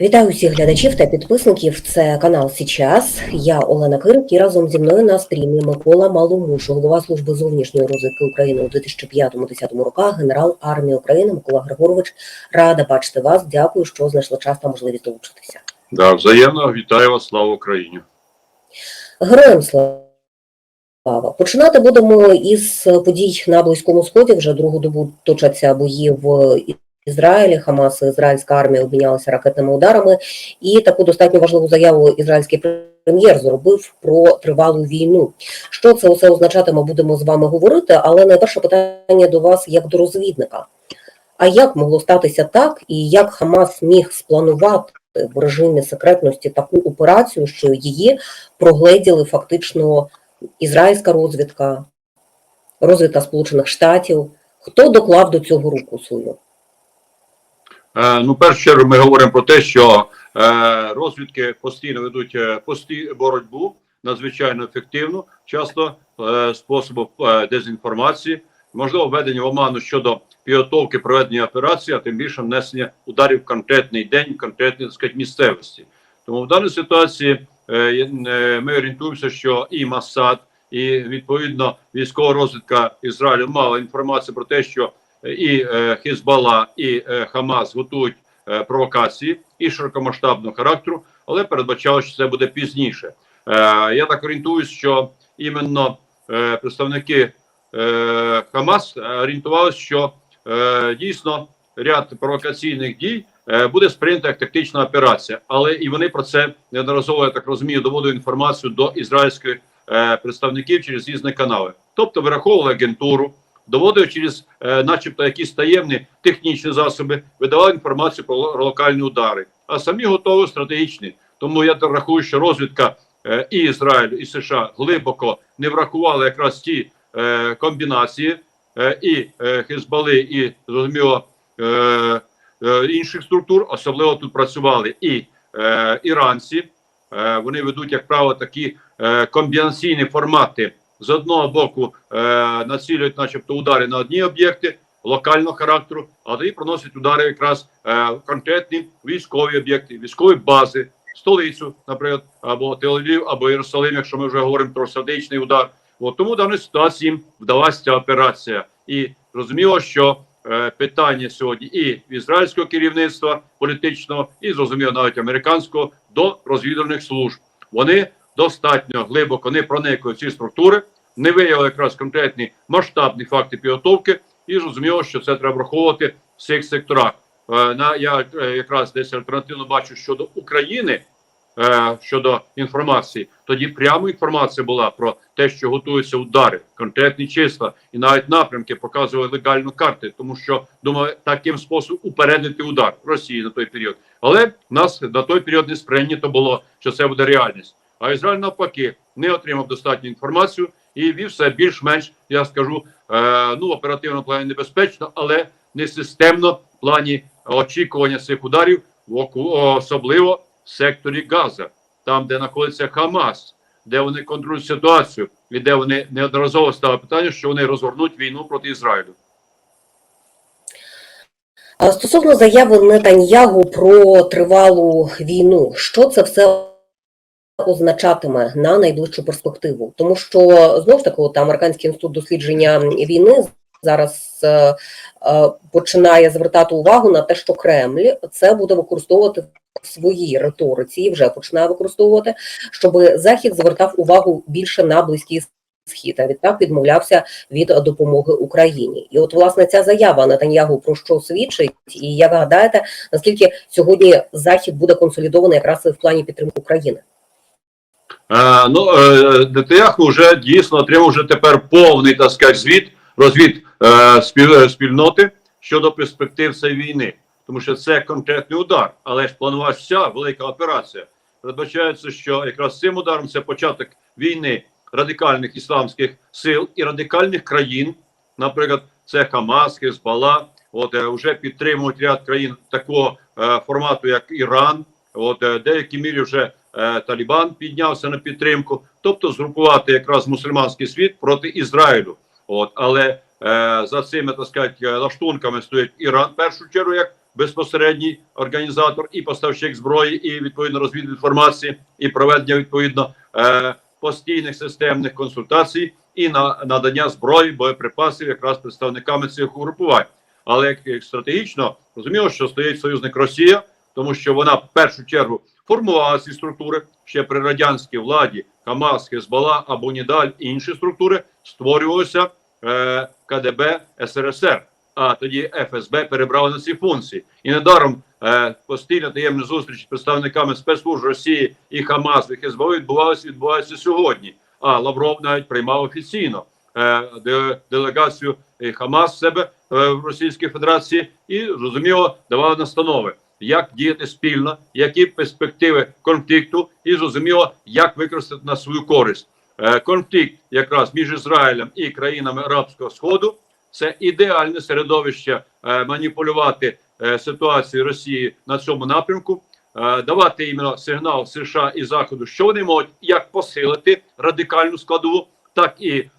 Вітаю всіх глядачів та підписників. Це канал Січас. Я Олена Кирик і разом зі мною на стрімі Микола Маломуш, голова служби зовнішньої розвідки України у 2005-2010 роках, генерал армії України Микола Григорович. Рада бачити вас. Дякую, що знайшли час та можливість долучитися. Да, взаємно вітаю вас, слава Україні. Героям слава. Починати будемо із подій на Близькому Сході. Вже другу добу точаться бої в Ізраїлі. Хамас ізраїльська армія обмінялися ракетними ударами, і таку достатньо важливу заяву ізраїльський прем'єр зробив про тривалу війну. Що це усе означатиме, будемо з вами говорити. Але найперше питання до вас як до розвідника. А як могло статися так, і як Хамас міг спланувати в режимі секретності таку операцію, що її прогледіли фактично ізраїльська розвідка, розвідка Сполучених Штатів? Хто доклав до цього руку свою? Е, ну, першу чергу ми говоримо про те, що е, розвідки постійно ведуть е, пості боротьбу надзвичайно ефективну, часто способом дезінформації, можливо, введення в оману щодо підготовки проведення операції, а тим більше внесення ударів в конкретний день, в конкретній так сказати, місцевості. Тому в даній ситуації ми орієнтуємося, що і Масад, і відповідно військова розвідка Ізраїлю мала інформацію про те, що і е, Хізбалла, і е, Хамас готують е, провокації і широкомасштабного характеру, але передбачало, що це буде пізніше. Я так орієнтуюсь, що іменно представники Хамас орієнтувалися, що дійсно ряд провокаційних дій буде сприйнято як тактична операція, але і вони про це неодноразово я так розумію, доводили інформацію до ізраїльських представників через різні канали, тобто вираховували агентуру доводив через, е, начебто, якісь таємні технічні засоби, видавав інформацію про локальні удари, а самі готові стратегічні. Тому я рахую, що розвідка е, і Ізраїлю, і США глибоко не врахували якраз ті е, комбінації і Хезбали, і зрозуміло інших структур. Особливо тут працювали і іранці. Вони ведуть, як правило, такі комбінаційні формати з одного боку е, націлюють, начебто, удари на одні об'єкти локального характеру, а тоді проносять удари якраз е, в конкретні військові об'єкти, військові бази, столицю, наприклад, або Тель-Авів, або Єрусалим, якщо ми вже говоримо про стратегічний удар. От тому в даній ситуації вдалася ця операція, і зрозуміло, що е, питання сьогодні і в ізраїльського керівництва політичного, і зрозуміло навіть американського до розвідувальних служб. Вони достатньо глибоко не проникли в ці структури, не виявили якраз конкретні масштабні факти підготовки, і зрозуміло, що це треба враховувати в всіх секторах. Е, на я е, якраз десь альтернативно бачу щодо України. е, Щодо інформації, тоді прямо інформація була про те, що готуються удари, конкретні числа і навіть напрямки показували легальну карти, тому що думаю, таким способом упередити удар Росії на той період. Але нас на той період не сприйнято було, що це буде реальність. А Ізраїль навпаки не отримав достатню інформацію і вів все більш-менш, я скажу, е, ну оперативно плані небезпечно, але не системно в плані очікування цих ударів, особливо в секторі Газа, там, де знаходиться Хамас, де вони контролюють ситуацію, і де вони неодноразово ставили питання, що вони розгорнуть війну проти Ізраїлю. Стосовно заяви Нетаньягу про тривалу війну, що це все означатиме на найближчу перспективу? Тому що знову ж таки, от американський інститут дослідження війни зараз е, е, починає звертати увагу на те, що Кремль це буде використовувати в своїй риториці, і вже починає використовувати, щоб Захід звертав увагу більше на близький схід, а відтак відмовлявся від допомоги Україні. І от власне ця заява Нетаньягу про що свідчить, і як гадаєте, наскільки сьогодні Захід буде консолідований якраз і в плані підтримки України? Е, ну, е, Нетаньяху вже дійсно отримав вже тепер повний так сказати, звіт, розвід е, спіль, спільноти щодо перспектив цієї війни. Тому що це конкретний удар, але ж планувалася вся велика операція. Передбачається, що якраз цим ударом це початок війни радикальних ісламських сил і радикальних країн, наприклад, це Хамас, Хезбалла, от вже підтримують ряд країн такого е, формату, як Іран. От деякі мірі вже Талібан піднявся на підтримку, тобто згрупувати якраз мусульманський світ проти Ізраїлю. От але е, за цими так сказати, е, лаштунками стоїть Іран в першу чергу як безпосередній організатор і поставщик зброї, і відповідно розвід інформації, і проведення відповідно е, постійних системних консультацій і на надання зброї, боєприпасів якраз представниками цих угрупувань. Але як стратегічно розуміло, що стоїть союзник Росія, тому що вона в першу чергу формувала ці структури ще при радянській владі Хамас, Хезбала, або Нідаль і інші структури створювалися е, КДБ СРСР. А тоді ФСБ перебрали на ці функції. І недаром е, постійно таємні зустрічі з представниками спецслужб Росії і Хамас і Хезбали відбувалися відбуваються сьогодні. А Лавров навіть приймав офіційно е, делегацію і Хамас себе е, в Російській Федерації і зрозуміло давав настанови, як діяти спільно, які перспективи конфлікту, і зрозуміло, як використати на свою користь. Е, конфлікт якраз між Ізраїлем і країнами Арабського Сходу це ідеальне середовище е, маніпулювати е, ситуацією Росії на цьому напрямку, давати іменно сигнал США і Заходу, що вони можуть як посилити радикальну складову, так і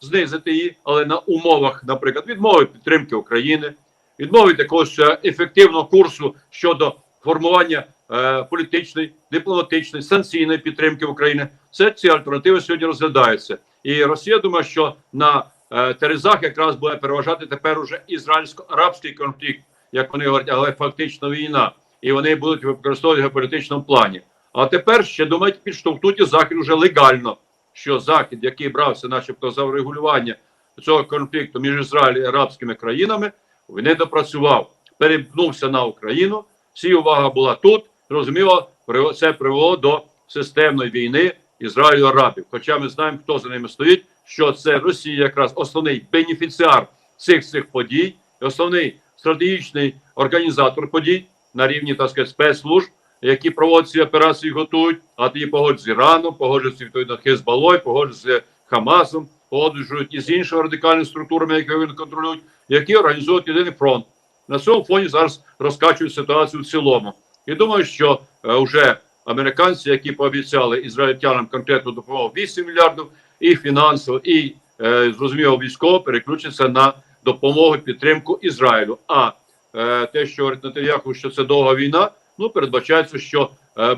знизити її, але на умовах, наприклад, відмови підтримки України, відмови якогось е, ефективного курсу щодо формування е, політичної, дипломатичної, санкційної підтримки України. Це ці альтернативи сьогодні розглядаються. І Росія думає, що на е, Терезах якраз буде переважати тепер уже ізраїльсько-арабський конфлікт, як вони говорять, але фактично війна, і вони будуть використовувати в політичному плані. А тепер ще думають, підштовхнути захід уже легально, що захід, який брався, начебто, за врегулювання цього конфлікту між Ізраїлем і арабськими країнами, він не допрацював, перемкнувся на Україну. Всі увага була тут. Зрозуміло, при- це привело до системної війни Ізраїлю Арабів. Хоча ми знаємо, хто за ними стоїть, що це Росія, якраз основний бенефіціар цих цих подій, основний стратегічний організатор подій на рівні так сказати, спецслужб, які проводять ці операції, готують. А тоді погодять з Іраном, погоджуються відповідно Хезбалой, погоджують з Хамасом, погоджують із іншими радикальними структурами, які вони контролюють, які організують єдиний фронт. На цьому фоні зараз розкачують ситуацію в цілому. І думаю, що е, вже американці, які пообіцяли ізраїльтянам конкретну допомогу 8 мільярдів, і фінансово, і е, зрозуміло військово переключаться на допомогу підтримку Ізраїлю. А е, те, що говорить Нетаньяху, що це довга війна, ну передбачається, що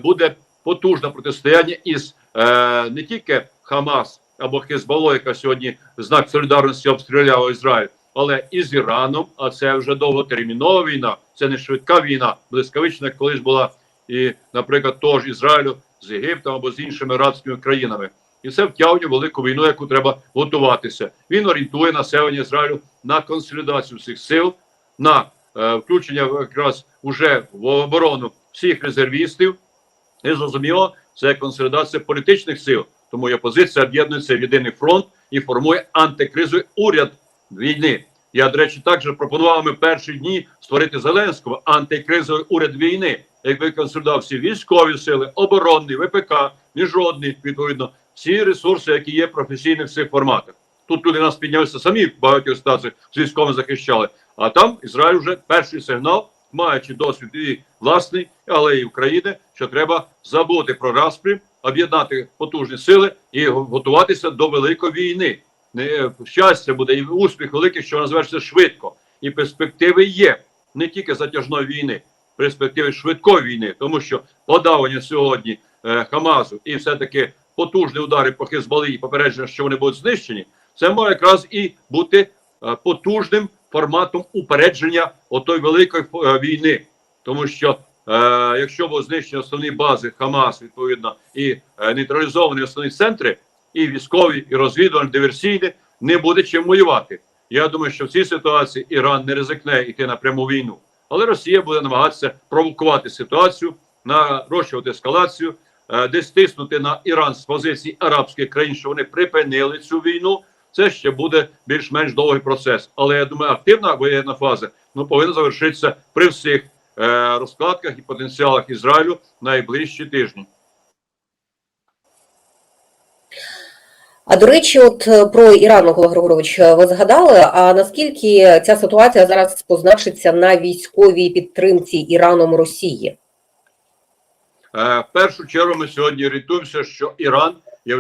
буде потужне протистояння із не тільки Хамас або Хезбало, яка сьогодні знак солідарності обстріляла Ізраїль, але і з Іраном. А це вже довготермінова війна, це не швидка війна, блискавична, колись була і, наприклад, того ж Ізраїлю з Єгиптом або з іншими арабськими країнами. І це втягує велику війну, яку треба готуватися. Він орієнтує населення Ізраїлю на консолідацію всіх сил, на е, включення якраз уже в оборону всіх резервістів. І зрозуміло, це консолідація політичних сил. Тому і опозиція об'єднується в єдиний фронт і формує антикризовий уряд війни. Я, до речі, також пропонував ми перші дні створити Зеленського антикризовий уряд війни, якби консолідував всі військові сили, оборонні, ВПК, міжнародні, відповідно, всі ресурси, які є професійні в цих форматах. Тут люди нас піднялися самі в багатьох ситуаціях з військовими захищали. А там Ізраїль вже перший сигнал, маючи досвід і власний, але і України, що треба забути про распрі, об'єднати потужні сили і готуватися до великої війни. Не щастя буде і успіх великий, що вона звершиться швидко. І перспективи є не тільки затяжної війни, перспективи швидкої війни, тому що подавання сьогодні е, Хамасу і все-таки потужні удари по Хезбали і попередження, що вони будуть знищені, це може якраз і бути е, потужним форматом упередження отої великої е, війни, тому що якщо будуть знищені основні бази Хамас, відповідно, і е, нейтралізовані основні центри, і військові, і розвідувальні, диверсійні, не буде чим воювати. Я думаю, що в цій ситуації Іран не ризикне йти на пряму війну, але Росія буде намагатися провокувати ситуацію, нарощувати ескалацію, е, десь тиснути на Іран з позиції арабських країн, що вони припинили цю війну. Це ще буде більш-менш довгий процес. Але я думаю, активна воєнна фаза ну повинна завершитися при всіх е, розкладках і потенціалах Ізраїлю найближчі тижні. А до речі, от е, про Іран, Микола Григорович, е, ви згадали. А наскільки ця ситуація зараз позначиться на військовій підтримці Іраном Росії? Е, в першу чергу ми сьогодні орієнтуємося, що Іран є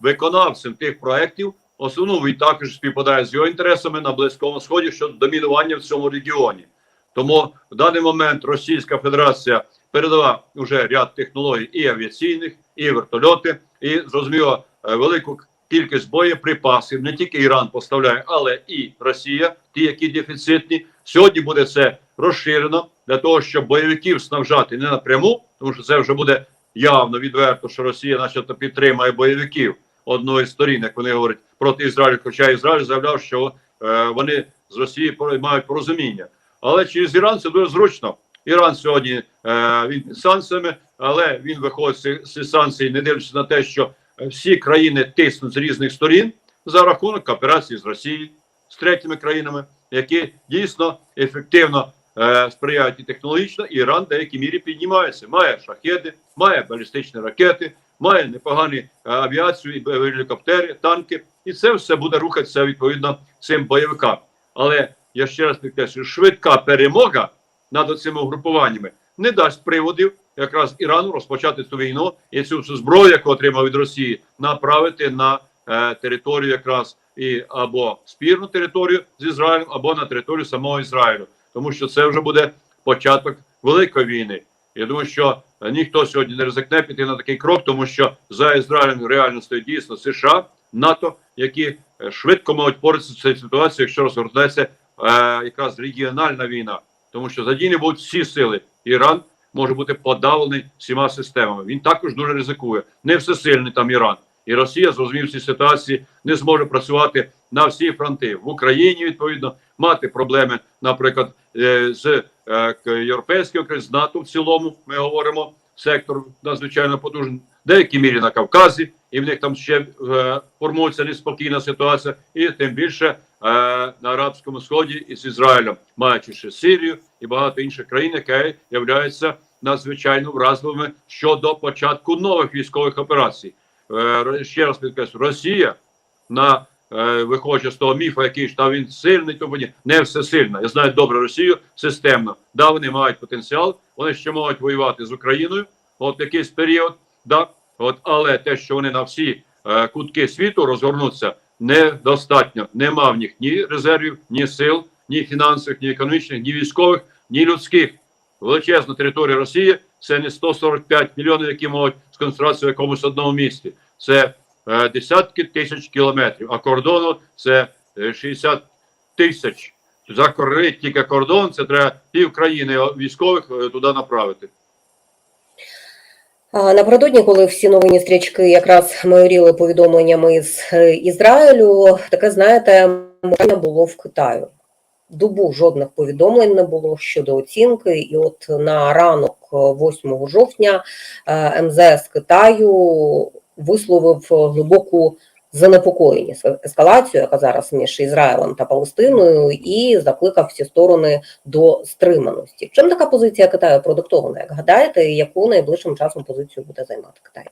виконавцем тих проєктів. Основному і також співпадає з його інтересами на Близькому Сході щодо домінування в цьому регіоні. Тому в даний момент Російська Федерація передала вже ряд технологій і авіаційних, і вертольоти, і зрозуміло е, велику кількість боєприпасів. Не тільки Іран поставляє, але і Росія, ті, які дефіцитні. Сьогодні буде це розширено для того, щоб бойовиків снабжати не напряму, тому що це вже буде явно відверто, що Росія, начебто, підтримує бойовиків одної з сторін, як вони говорять проти Ізраїлю. Хоча Ізраїль заявляв, що е, вони з Росії мають порозуміння. Але через Іран це дуже зручно. Іран сьогодні е, він санкціями, але він виходить з санкцій, не дивлячись на те, що е, всі країни тиснуть з різних сторін за рахунок кооперації з Росією, з третіми країнами, які дійсно ефективно е, сприяють і технологічно. І Іран в деякій мірі піднімається. Має шахеди, має балістичні ракети, має непогані е, авіацію, і гелікоптери, танки, і це все буде рухатися відповідно цим бойовикам. Але я ще раз підкреслюю, швидка перемога над цими угрупуваннями не дасть приводів якраз Ірану розпочати цю війну і цю всю зброю, яку отримав від Росії, направити на е, територію якраз і або спірну територію з Ізраїлем, або на територію самого Ізраїлю, тому що це вже буде початок великої війни. Я думаю, що е, ніхто сьогодні не ризикне піти на такий крок, тому що за Ізраїлем реально стоїть дійсно США, НАТО, які е, швидко можуть боротися з цією ситуацією, якщо розгорнеться е, якраз регіональна війна, тому що задіяні будуть всі сили. Іран може бути подавлений всіма системами. Він також дуже ризикує. Не всесильний там Іран. І Росія, зрозумів цій ситуації, не зможе працювати на всі фронти в Україні. Відповідно, мати проблеми, наприклад, е, з е, європейським з НАТО в цілому. Ми говоримо сектор надзвичайно потужний, в деякій мірі на Кавказі, і в них там ще е, формується неспокійна ситуація, і тим більше е, на арабському сході із Ізраїлем, маючи ще Сирію і багато інших країн, які являються надзвичайно вразливими щодо початку нових військових операцій. Е, ще раз підкреслю, Росія на виходячи з того міфа, який ж там він сильний, тому ні, не всесильна. Я знаю добре Росію системно. Да, вони мають потенціал, вони ще можуть воювати з Україною, от якийсь період, да, от, але те, що вони на всі е, кутки світу розгорнуться, недостатньо. Нема в них ні резервів, ні сил, ні фінансових, ні економічних, ні військових, ні людських. Величезна територія Росії це не 145 мільйонів, які можуть сконцентруватися в якомусь одному місті. Це е, десятки тисяч кілометрів, а кордону це е, 60 тисяч. Закорити тільки кордон, це треба пів країни військових е, туди направити. Напередодні, коли всі новинні стрічки якраз майоріли повідомленнями з е, Ізраїлю, таке, знаєте, мовлення було в Китаю. Добу жодних повідомлень не було щодо оцінки, і от на ранок е, 8 жовтня е, МЗС Китаю висловив глибоку занепокоєність ескалацією, яка зараз між Ізраїлем та Палестиною, і закликав всі сторони до стриманості. Чим така позиція Китаю продиктована? Як гадаєте, яку найближчим часом позицію буде займати Китай?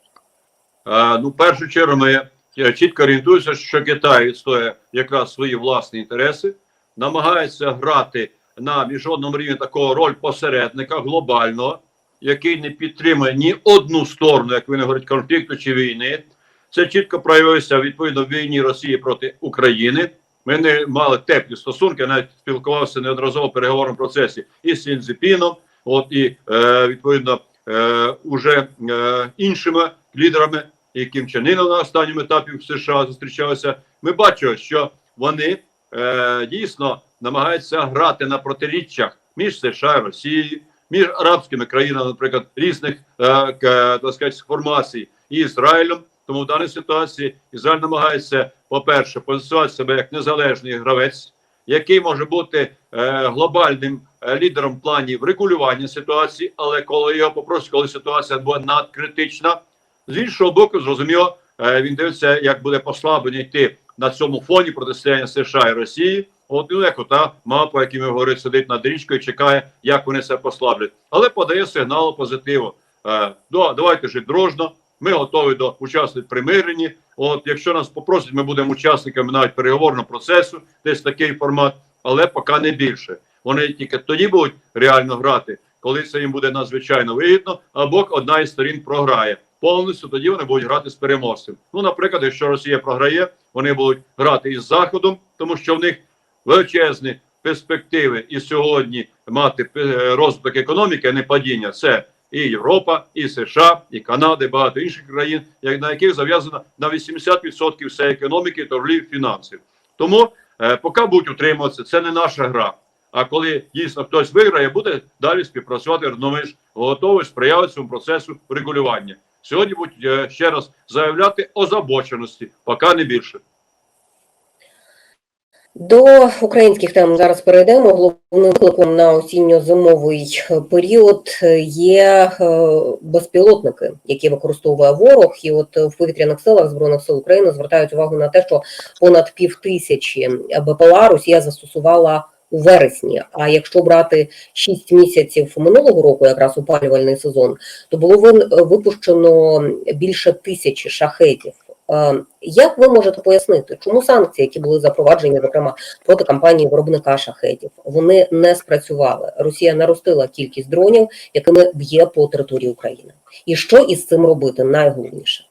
Е, ну, першу чергу, ми е, чітко орієнтуємося, що Китай відстоює якраз свої власні інтереси, намагається грати на міжнародному рівні такого роль посередника глобального, який не підтримує ні одну сторону, як вони говорять, конфлікту чи війни. Це чітко проявилося відповідно в війні Росії проти України. Ми не мали теплі стосунки, навіть спілкувався неодноразово в переговорному процесі і з Сінзепіном, от і е, відповідно е, уже е, іншими лідерами, і Кім на останньому етапі в США зустрічалися. Ми бачимо, що вони е, дійсно намагаються грати на протиріччях між США і Росією, між арабськими країнами, наприклад, різних е, так сказати, формацій і Ізраїлем. Тому в даній ситуації Ізраїль намагається, по-перше, позиціонувати себе як незалежний гравець, який може бути е, глобальним е, лідером в плані врегулювання ситуації, але коли його попросять, коли ситуація буде надкритична, з іншого боку, зрозуміло, він дивиться, як буде послаблення йти на цьому фоні протистояння США і Росії. От як ота мапа, який ми говорили, сидить над річкою, чекає, як вони це послаблять, але подає сигнал позитиву. Е, да, давайте жити дружно. Ми готові до учасників примиренні. От, якщо нас попросять, ми будемо учасниками навіть переговорного процесу, десь такий формат, але поки не більше. Вони тільки тоді будуть реально грати, коли це їм буде надзвичайно вигідно, або одна із сторін програє повністю. Тоді вони будуть грати з переможцем. Ну, наприклад, якщо Росія програє, вони будуть грати із Заходом, тому що в них величезні перспективи і сьогодні мати е, розвиток економіки, а не падіння, це і Європа, і США, і Канада, і багато інших країн, як- на яких зав'язано на 80% всієї економіки, торгівлі, фінансів. Тому е, поки будуть утримуватися, це не наша гра. А коли дійсно хтось виграє, буде далі співпрацювати. Ми ж готові сприяти цьому процесу регулювання. Сьогодні будуть е, ще раз заявляти озабоченості, поки не більше. До українських тем зараз перейдемо. Головним викликом на осінньо-зимовий період є е, безпілотники, які використовує ворог. І от в повітряних силах збройних сил України звертають увагу на те, що понад пів тисячі БПЛА Росія застосувала у вересні. А якщо брати 6 місяців минулого року, якраз опалювальний сезон, то було випущено більше тисячі шахетів. Е, Як ви можете пояснити, чому санкції, які були запроваджені, зокрема проти компанії виробника шахетів, вони не спрацювали? Росія наростила кількість дронів, якими б'є по території України. І що із цим робити? Найголовніше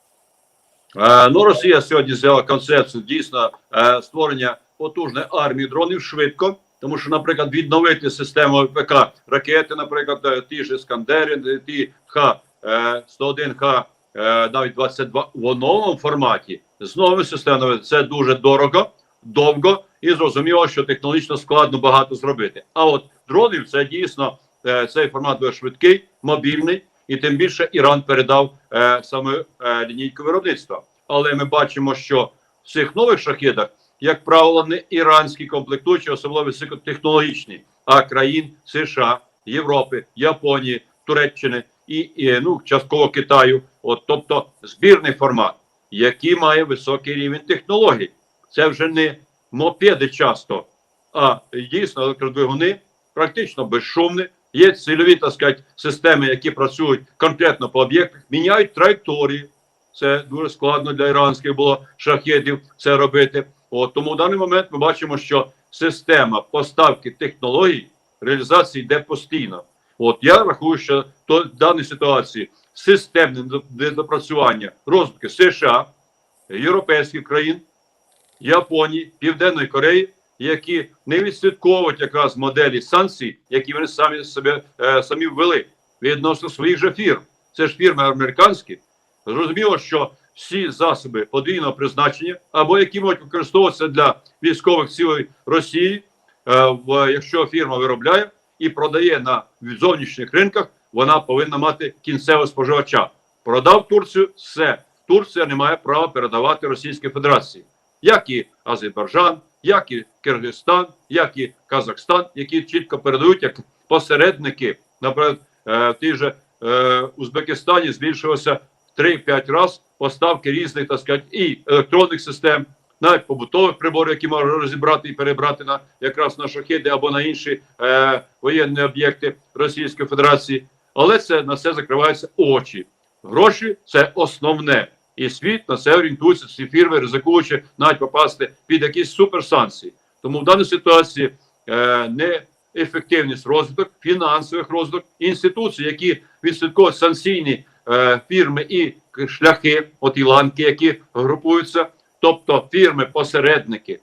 Е, ну, Росія сьогодні взяла концепцію дійсно е, створення потужної армії дронів швидко. Тому що, наприклад, відновити систему ВПК ракети, наприклад, ті ж Іскандери, ті Х-101, Х, е, навіть 22 в новому форматі з новими системами це дуже дорого, довго і зрозуміло, що технологічно складно багато зробити. А от дронів це дійсно е, цей формат буде швидкий, мобільний, і тим більше Іран передав е, саме е, лінійку виробництва. Але ми бачимо, що в цих нових шахедах, як правило, не іранські комплектуючі, особливо високотехнологічні, а країн США, Європи, Японії, Туреччини і, і ну частково Китаю. От тобто збірний формат, який має високий рівень технологій. Це вже не мопеди часто, а дійсно електродвигуни, практично безшумні. Є цільові так сказати, системи, які працюють конкретно по об'єктах, міняють траєкторії. Це дуже складно для іранських було шахедів це робити. От тому в даний момент ми бачимо, що система поставки технологій реалізації йде постійно. От я рахую, що то в даній ситуації системне недопрацювання розвитку США, європейських країн, Японії, Південної Кореї, які не відслідковують якраз моделі санкцій, які вони самі себе е, самі ввели відносно своїх же фірм. Це ж фірми американські. Зрозуміло, що всі засоби подвійного призначення, або які можуть використовуватися для військових цілей Росії, е, в, якщо фірма виробляє і продає на зовнішніх ринках, вона повинна мати кінцевого споживача. Продав Турцію, все. Турція не має права передавати Російській Федерації, як і Азербайджан, як і Киргизстан, як і Казахстан, які чітко передають як посередники. Наприклад, е, в тій же е, Узбекистані збільшилося в 3-5 разів поставки різних, так сказати, і електронних систем, навіть побутових приборів, які можна розібрати і перебрати на якраз на шахеди або на інші е, воєнні об'єкти Російської Федерації. Але це на це закриваються очі. Гроші це основне. І світ на це орієнтується, ці фірми, ризикуючи навіть попасти під якісь суперсанкції. Тому в даній ситуації е, неефективність розвиток, фінансових розвиток, інституцій, які відслідковують санкційні е, фірми і шляхи, от ланки, які групуються, тобто фірми-посередники,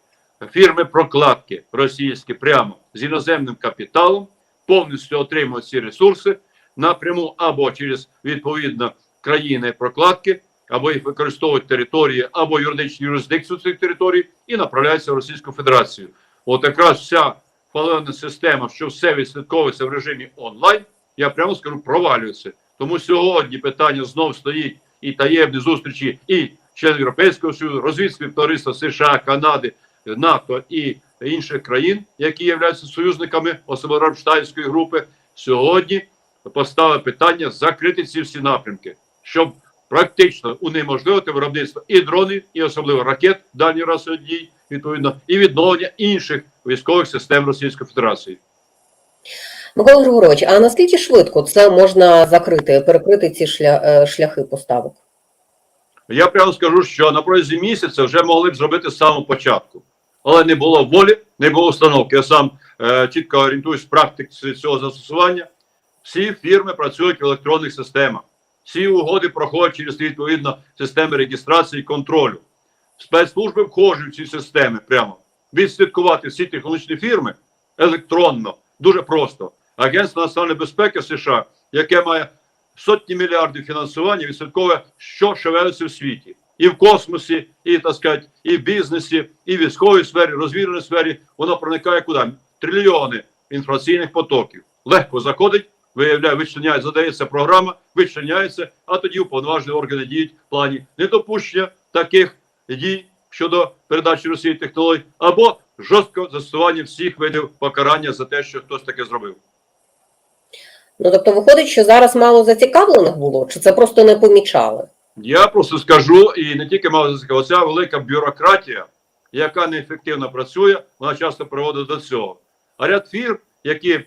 фірми-прокладки російські прямо з іноземним капіталом, повністю отримують ці ресурси напряму або через відповідно країни прокладки, або їх використовують території, або юридичну юрисдикцію цих територій і направляються в Російську Федерацію. От якраз вся хвалена система, що все відслідковується в режимі онлайн, я прямо скажу, провалюється. Тому сьогодні питання знов стоїть і таємні зустрічі, і членів Європейського Союзу, розвідки товариства США, Канади, НАТО і інших країн, які являються союзниками, особливо Рамштайнської групи, сьогодні поставили питання закрити ці всі напрямки, щоб практично унеможливити виробництво і дронів, і особливо ракет дальньої расової дій, відповідно, і відновлення інших військових систем Російської Федерації. Микола Григорович, а наскільки швидко це можна закрити, перекрити ці шля, е, шляхи поставок? Я прямо скажу, що на протязі місяця вже могли б зробити з самого початку, але не було волі, не було установки. Я сам е, чітко орієнтуюсь в практиці цього застосування. Всі фірми працюють в електронних системах, всі угоди проходять через відповідно системи реєстрації і контролю. Спецслужби входять в ці системи прямо відслідкувати всі технологічні фірми, електронно, дуже просто. Агентство національної безпеки США, яке має сотні мільярдів фінансування, відслідковує, що шевелиться в світі. І в космосі, і так сказати, і в бізнесі, і в військовій сфері, розвідувальній сфері, воно проникає куди? Трильйони інформаційних потоків. Легко заходить, виявляє, вичленяє, задається програма, вичленяється, а тоді уповноважені органи діють в плані недопущення таких дій щодо передачі Росії технологій, або жорсткого застосування всіх видів покарання за те, що хтось таке зробив. Ну тобто виходить, що зараз мало зацікавлених було, чи це просто не помічали? Я просто скажу, і не тільки мав зацікавити, ця велика бюрократія, яка неефективно працює, вона часто приводить до цього. А ряд фірм, які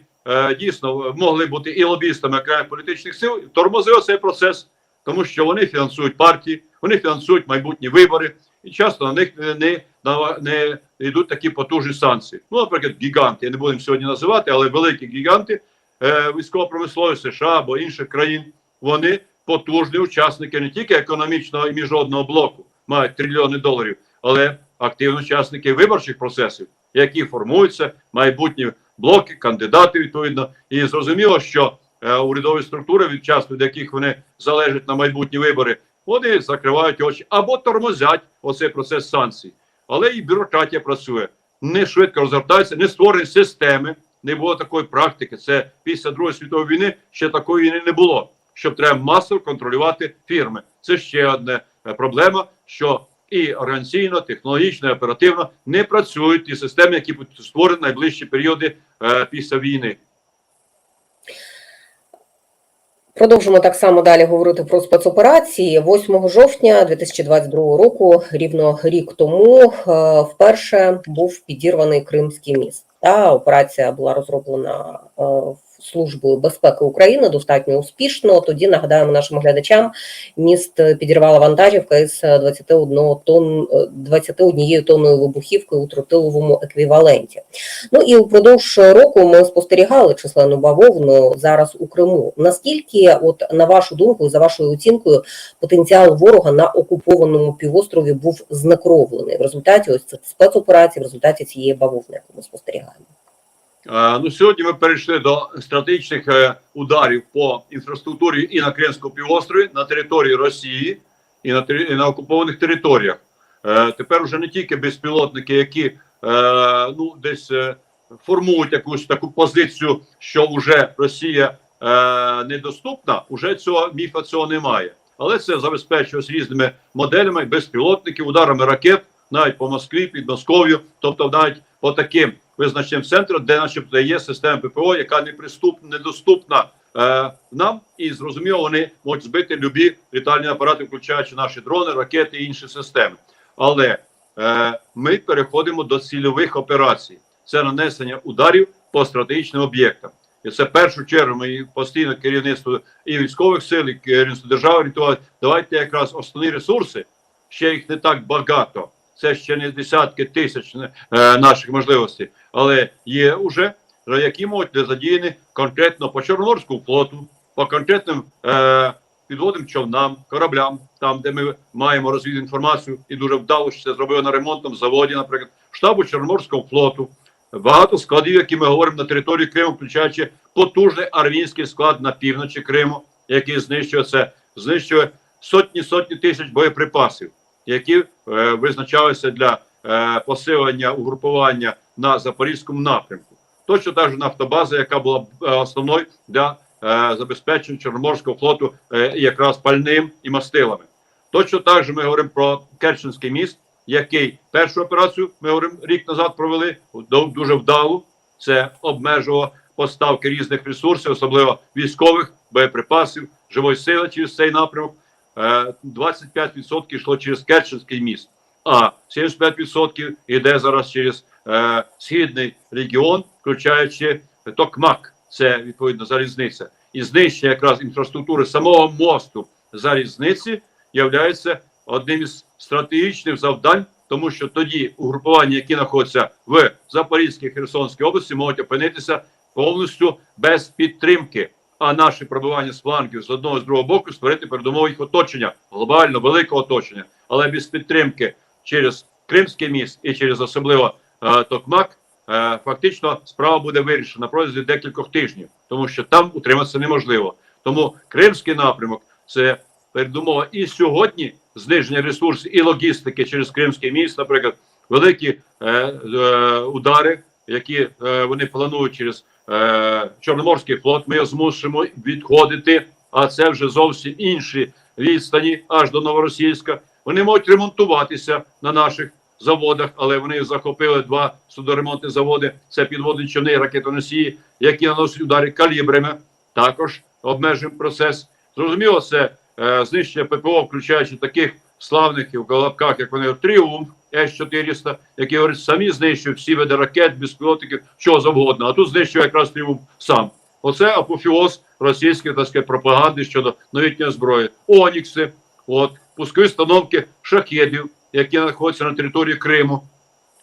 дійсно могли бути і лобістами окремих політичних сил, тормозили цей процес, тому що вони фінансують партії, вони фінансують майбутні вибори, і часто на них не, не, не йдуть такі потужні санкції. Ну, наприклад, гіганти, я не буду їм сьогодні називати, але великі гіганти е, військово-промислової США або інших країн, вони потужні учасники не тільки економічного і міжнародного блоку, мають трильйони доларів, але активні учасники виборчих процесів, які формуються майбутні блоки, кандидати відповідно. І зрозуміло, що е, урядові структури, від часу від яких вони залежать на майбутні вибори, вони закривають очі або тормозять оцей процес санкцій. Але і бюрократія працює не швидко розгортається, не створені системи. Не було такої практики. Це після Другої світової війни ще такої війни не було. Щоб треба масово контролювати фірми. Це ще одна е, проблема, що і організаційно, технологічно, і оперативно не працюють ті системи, які будуть створені в найближчі періоди е, після війни. Продовжимо так само далі говорити про спецоперації. 8 жовтня 2022 року, рівно рік тому, е, вперше був підірваний Кримський міст. Та операція була розроблена е, Службою безпеки України достатньо успішно. Тоді нагадаємо нашим глядачам, міст підірвала вантажівка із 21 тонн 21 тонною вибухівкою у тротиловому еквіваленті. Ну і упродовж року ми спостерігали численну бавовну зараз у Криму. Наскільки, от на вашу думку, за вашою оцінкою, потенціал ворога на окупованому півострові був знекровлений в результаті ось цих спецоперацій, в результаті цієї бавовни, яку ми спостерігаємо? Е, Ну, сьогодні ми перейшли до стратегічних е, ударів по інфраструктурі і на Кримському півострові, на території Росії і на і на окупованих територіях. Е, Тепер вже не тільки безпілотники, які ну десь формують якусь таку позицію, що вже Росія недоступна, уже цього міфа цього немає. Але це забезпечується різними моделями безпілотників, ударами ракет, навіть по Москві, під Москов'ю, тобто навіть по таким визначним центрам, де начебто є система ППО, яка неприступна, недоступна е, нам, і зрозуміло, вони можуть збити любі літальні апарати, включаючи наші дрони, ракети і інші системи. Але е, ми переходимо до цільових операцій. Це нанесення ударів по стратегічним об'єктам. І це в першу чергу ми постійно керівництво і військових сил, і керівництво держави орієнтувати. Давайте якраз основні ресурси, ще їх не так багато. Це ще не десятки тисяч е, наших можливостей, але є уже які можуть бути задіяні конкретно по Чорноморському флоту, по конкретним е, підводним човнам, кораблям, там де ми маємо розвідати інформацію, і дуже вдало, що це зробили на ремонтному заводі, наприклад, штабу Чорноморського флоту. Багато складів, які ми говоримо на території Криму, включаючи потужний армійський склад на півночі Криму, який знищує це, знищує сотні сотні тисяч боєприпасів, які е, визначалися для е, посилення угрупування на запорізькому напрямку. Точно та ж нафтобаза, яка була е, основною для е, забезпечення Чорноморського флоту е, якраз пальним і мастилами. Точно так же ми говоримо про Керченський міст, який першу операцію ми говоримо рік назад провели дуже вдалу. Це обмежувало поставки різних ресурсів, особливо військових боєприпасів, живої сили через цей напрямок. Е, 25% йшло через Керченський міст, а 75% йде зараз через е, східний регіон, включаючи Токмак, це відповідно залізниця, і знищення якраз інфраструктури самого мосту залізниці являється одним із стратегічних завдань, тому що тоді угрупування, які знаходяться в Запорізькій Херсонській області, можуть опинитися повністю без підтримки. А наші пробивання з флангів з одного з другого боку створити передумови їх оточення, глобально великого оточення, але без підтримки через Кримський міст і через особливо е, Токмак е, фактично справа буде вирішена протягом декількох тижнів, тому що там утриматися неможливо. Тому Кримський напрямок це передумова і сьогодні зниження ресурсів і логістики через Кримський міст, наприклад, великі е, е, удари, які е, вони планують через е, Чорноморський флот. Ми змусимо відходити, а це вже зовсім інші відстані аж до Новоросійська. Вони можуть ремонтуватися на наших заводах, але вони захопили два судоремонтні заводи. Це підводні човни ракетоносії, які наносять удари калібрами. Також обмежуємо процес. Зрозуміло, це е, знищення ППО, включаючи таких славних і в колобках, як вони Тріумф С-400, які говорять, самі знищують всі види ракет, безпілотників, що завгодно. А тут знищує якраз Тріумф сам. Оце апофіоз російської так сказати, пропаганди щодо новітньої зброї. Онікси, от пускові установки шахедів, які знаходяться на території Криму.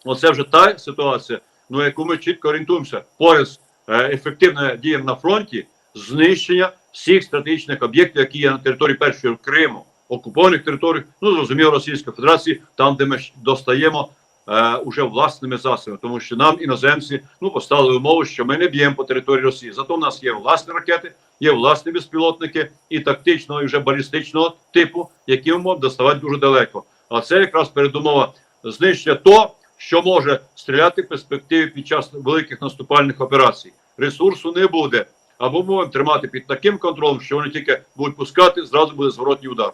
Оце вже та ситуація, ну яку ми чітко орієнтуємося. Поряд е, ефективною дією на фронті знищення всіх стратегічних об'єктів, які є на території першої Криму, окупованих територій, ну зрозуміло, Російської Федерації, там, де ми достаємо е, уже власними засобами, тому що нам іноземці ну поставили умову, що ми не б'ємо по території Росії. Зато в нас є власні ракети, є власні безпілотники і тактичного, і вже балістичного типу, які ми можемо доставати дуже далеко. А це якраз передумова знищення того, що може стріляти в перспективі під час великих наступальних операцій. Ресурсу не буде. Або можемо тримати під таким контролем, що вони тільки будуть пускати, зразу буде зворотній удар.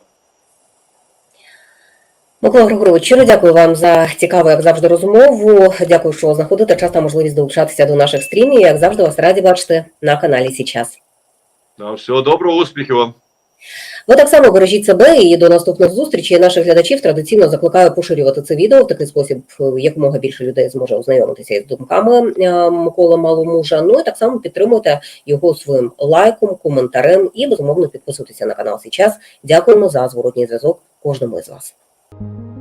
Микола Григорович, щиро дякую вам за цікаву, як завжди, розмову. Дякую, що знаходите час та можливість долучатися до наших стрімів. Як завжди, вас раді бачити на каналі Січас. Да, всього доброго, успіхів вам. Ви так само бережіть себе і до наступних зустрічей. Наших глядачів традиційно закликаю поширювати це відео. В такий спосіб е, якомога більше людей зможе ознайомитися із думками е, Миколи Маломужа. Ну і так само підтримуйте його своїм лайком, коментарем і безумовно підписуйтеся на канал Січас. Дякуємо за зворотній зв'язок кожному із вас. you